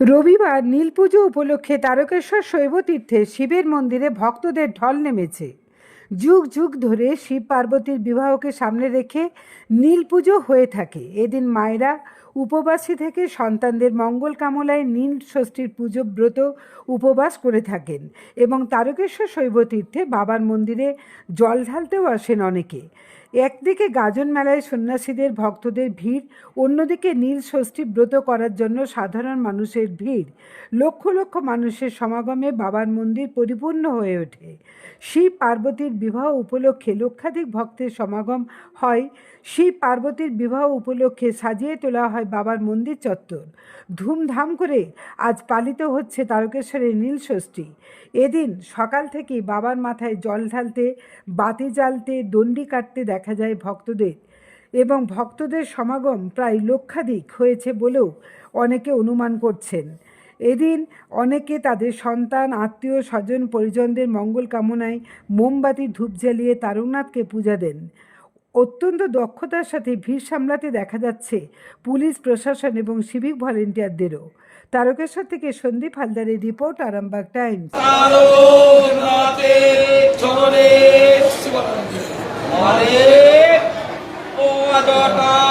রবিবার নীলপুজো উপলক্ষে তারকেশ্বর শৈবতীর্থে শিবের মন্দিরে ভক্তদের ঢল নেমেছে। যুগ যুগ ধরে শিব পার্বতীর বিবাহকে সামনে রেখে নীল পুজো হয়ে থাকে। এদিন মায়েরা, উপবাসী থেকে সন্তানদের মঙ্গল কামলায় নীল ষষ্ঠীর পুজো ব্রত উপবাস করে থাকেন এবং তারকেশ্বর শৈবতীর্থে বাবার মন্দিরে জল ঢালতেও আসেন অনেকে। একদিকে গাজন মেলায় সন্ন্যাসীদের, ভক্তদের ভিড়, অন্যদিকে নীল ষষ্ঠী ব্রত করার জন্য সাধারণ মানুষের ভিড়। লক্ষ লক্ষ মানুষের সমাগমে বাবার মন্দির পরিপূর্ণ হয়ে ওঠে। শিব পার্বতীর বিবাহ উপলক্ষে লক্ষাধিক ভক্তের সমাগম হয়। শিব পার্বতীর বিবাহ উপলক্ষে সাজিয়ে তোলা হয় বাবার মন্দির চত্বর। ধুমধাম করে আজ পালিত হচ্ছে তারকেশ্বরের নীল ষষ্ঠী এদিন সকাল থেকেই বাবার মাথায় জল ঢালতে, বাতি জ্বালতে, দণ্ডি কাটতে দেখা যায় ভক্তদের এবং ভক্তদের সমাগম প্রায় লক্ষাধিক হয়েছে বলেও অনেকে অনুমান করছেন। এদিন অনেকে তাদের সন্তান, আত্মীয়, স্বজন, পরিজনদের মঙ্গল কামনায় মোমবাতি ধূপ জ্বালিয়ে তারকনাথকে পূজা দেন। অত্যন্ত দক্ষতার সাথে ভিড় সামলাতে দেখা যাচ্ছে পুলিশ, প্রশাসন এবং সিভিক ভলেন্টিয়ারদেরও। তারকেশ্বর থেকে সন্দীপ হালদারের report, Arambagh times. Walid. Oh,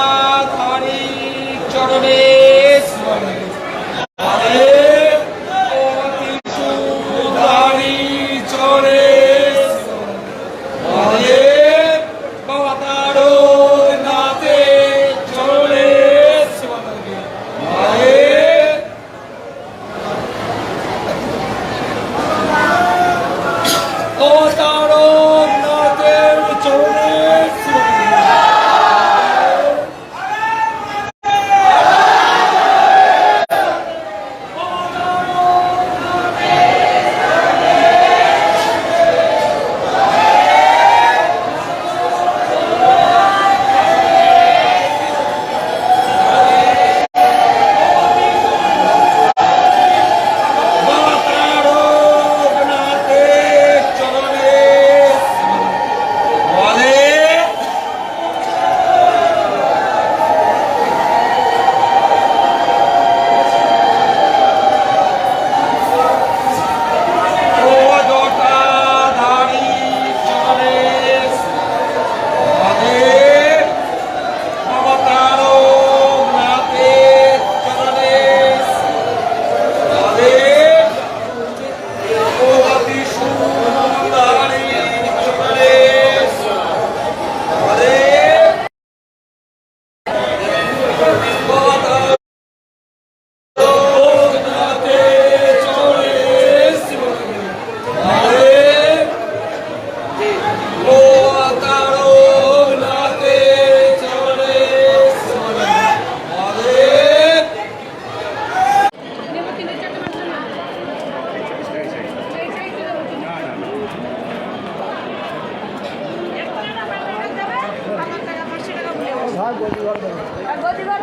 Senhor. গতিবার